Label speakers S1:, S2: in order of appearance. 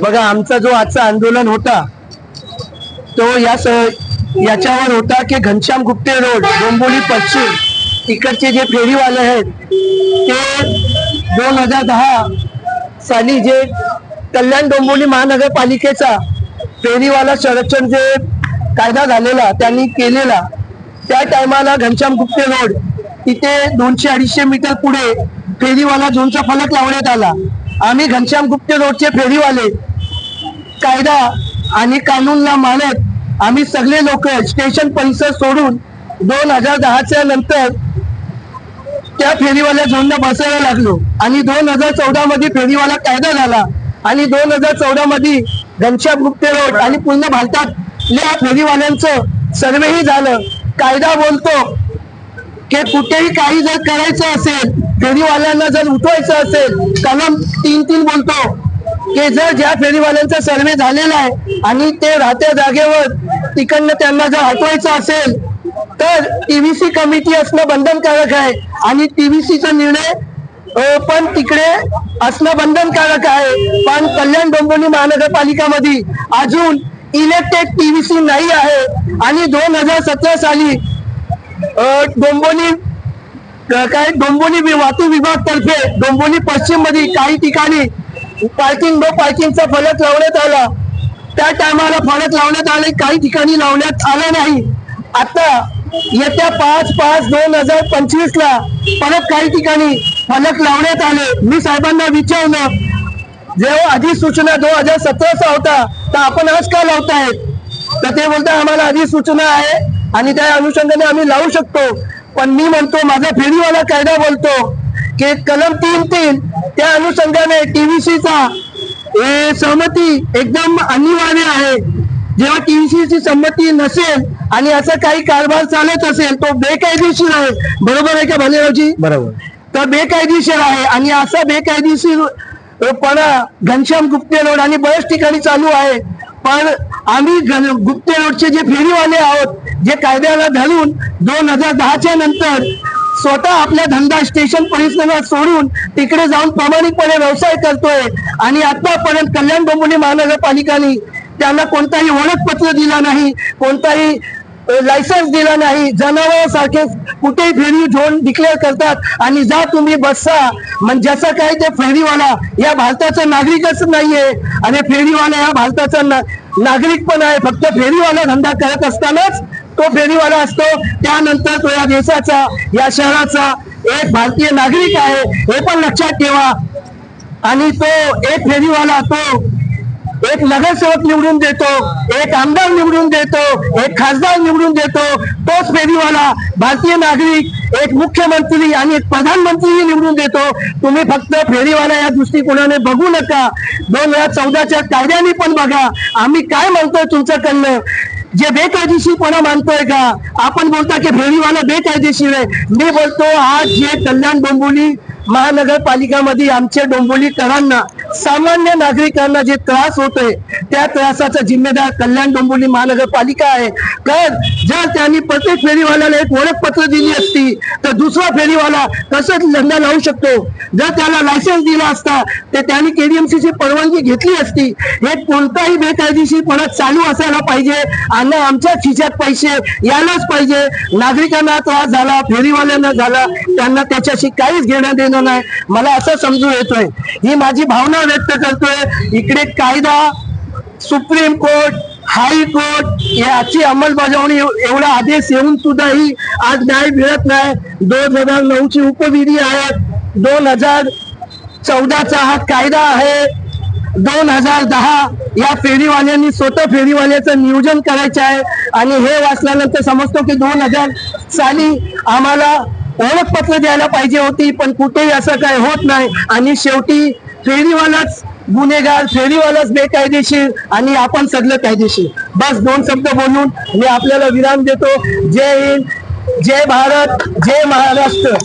S1: बघा आमचा जो आजचा आंदोलन होता तो या याच्यावर होता की घनश्याम गुप्ते रोड डोंबोली पश्चिम इकडचे जे फेरीवाले आहेत ते दोन हजार दहा साली जे कल्याण डोंबोली महानगरपालिकेचा फेरीवाला संरक्षण जे कायदा झालेला त्यांनी केलेला त्या टायमाला घनश्याम गुप्ते रोड तिथे दोनशे अडीचशे मीटर पुढे फेरीवाला झोनचा फलक लावण्यात आला. आम्ही घनश्याम गुप्ते रोडचे फेरीवाले कायदा आणि कानूनला मानत आम्ही सगळे लोक स्टेशन परिसर सोडून दोन हजार दहाच्या नंतर त्या फेरीवाल्या झोनला बसायला लागलो. आणि दोन हजार चौदा मध्ये फेरीवाला कायदा झाला. आणि दोन हजार चौदा मध्ये घनश्याम गुप्ते रोड आणि पूर्ण भारतातल्या फेरीवाल्यांचं सर्वेही झालं. कायदा बोलतो की कुठेही काही जर करायचं असेल फेरीवाल्यांना जर उठवायचं असेल कलम तीन तीन बोलतो. की जर ज्या फेरीवाल्यांचा सर्वे झालेला आहे आणि ते राहत्या जागेवर तिकडनं त्यांना जर हटवायचं असेल तर टीव्हीसी कमिटी असणं बंधनकारक आहे आणि टीव्हीसीचा निर्णय पण तिकडे असणं बंधनकारक आहे. पण कल्याण डोंबिवली महानगरपालिकामध्ये अजून इलेक्टेड टीव्हीसी नाही आहे आणि दोन हजार सतरा साली डोंबोली काय डोंबोली वाहतूक विभाग तर्फे डोंबोली पश्चिममध्ये काही ठिकाणी पार्किंग नो पार्किंगचा फलक लावण्यात आला. त्या टायमाला फलक लावण्यात आले काही ठिकाणी लावण्यात आला नाही. आता येत्या पाच पाच दोन हजार पंचवीस ला परत काही ठिकाणी फलक लावण्यात आले. मी साहेबांना विचारलं जेव्हा अधिसूचना दोन हजार सतराचा होता तर आपण आज का लावतायत तर ते बोलतात आम्हाला अधिसूचना आहे. आणि त्या अनुषंगाने आम्ही लावू शकतो. पण मी म्हणतो माझा फेरीवाला कायदा बोलतो की कलम तीन तीन त्या अनुषंगाने टीव्हीसीचा सहमती एकदम अनिवार्य आहे. जेव्हा टीव्हीसीची संमती नसेल आणि असं काही कारभार चालत असेल तो बेकायदेशीर आहे. बरोबर आहे का भालेरावजी?
S2: बरोबर.
S1: तर बेकायदेशीर आहे आणि असा बेकायदेशीर पणा घनश्याम गुप्ते रोड आणि बऱ्याच ठिकाणी चालू आहे. पण आम्ही गुप्त गुप्ते रोडचे जे फेरीवाले आहोत जे कायद्याला धरून दोन हजार दहाच्या नंतर स्वतः आपला धंदा स्टेशन परिसरात सोडून तिकडे जाऊन प्रामाणिकपणे व्यवसाय करतोय आणि आतापर्यंत कल्याण डोंबिवली महानगरपालिकाने त्यांना कोणताही ओळखपत्र दिला नाही कोणताही लायसन्स दिला नाही. जनावरांसारखे कुठेही फेरी झोन डिक्लेअर करतात आणि जा तुम्ही बसा. म्हणजे जसं काय ते फेरीवाला या भारताचा नागरिकच नाहीये. आणि फेरीवाला या भारताचा ना- नागरिक पण आहे. फक्त फेरीवाला धंदा करत असतानाच तो फेरीवाला असतो. त्यानंतर तो या देशाचा या शहराचा एक भारतीय नागरिक आहे. हे पण लक्षात ठेवा. आणि तो एक फेरीवाला तो एक नगरसेवक निवडून देतो एक आमदार निवडून देतो एक खासदार निवडून देतो तोच फेरीवाला भारतीय नागरिक एक मुख्यमंत्री आणि एक प्रधानमंत्रीही निवडून देतो. तुम्ही फक्त फेरीवाला या दृष्टिकोनाने बघू नका. दोन हजार चौदाच्या कायद्याने पण बघा. आम्ही काय म्हणतोय तुमच्याकडनं? जे बेकायदेशीरपणा मानतोय का? आपण बोलता की फेरीवाला बेकायदेशीर आहे. मी बोलतो आज जे कल्याण डोंबोली महानगरपालिकामध्ये आमच्या डोंबिवलीकरांना सामान्य नागरिकांना जे त्रास होतोय त्या त्रासाचा जिम्मेदार कल्याण डोंबिवली महानगरपालिका आहे. तर जर त्यांनी प्रत्येक फेरीवाल्याला एक ओळखपत्र दिली असती तर दुसरा फेरीवाला कसं धंदा लावू शकतो? जर त्याला लायसन्स दिला असता तर त्यांनी केडीएमसी ची परवानगी घेतली असती. हे कोणताही बेकायदेशीरपणा चालू असायला पाहिजे. आणि आमच्या खिशात पैसे यायलाच पाहिजे. नागरिकांना त्रास झाला फेरीवाल्यांना झाला त्यांना त्याच्याशी काहीच घेणं देणं नाही. मला असं समजून येतोय. ही माझी भावना व्यक्त करतोय. इकडे कायदा सुप्रीम कोर्ट हायकोर्ट याची अंमलबजावणी एवढा आदेश येऊन सुद्धाही आज न्याय मिळत नाही. दोन हजार नऊची उपविधी आहेत दोन हजार चौदाचा हा कायदा आहे. दोन हजार दहा या फेरीवाल्यांनी स्वतः फेरीवाल्याचं नियोजन करायचं आहे. आणि हे वाचल्यानंतर समजतो की दोन हजार साली आम्हाला ओळखपत्र द्यायला पाहिजे होती पण कुठेही असं काही होत नाही. आणि शेवटी फेरीवालाच गुन्हेगार फेरीवालाच बेकायदेशीर आणि आपण सगळं कायदेशीर. बस दोन शब्द बोलून मी आपल्याला विराम देतो. जय हिंद जय भारत जय महाराष्ट्र.